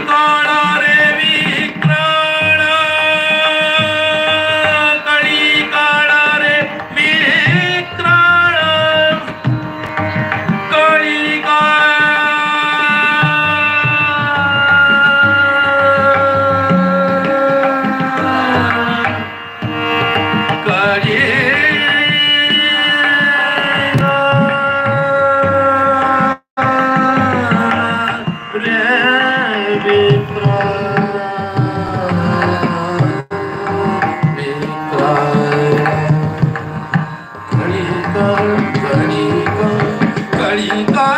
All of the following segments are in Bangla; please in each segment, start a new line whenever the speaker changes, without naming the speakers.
Victoria! and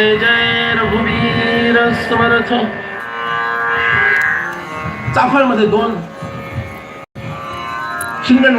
জয় জয় রঘুবীর সমর্থ চাফার মধ্যে দোল শুনবেন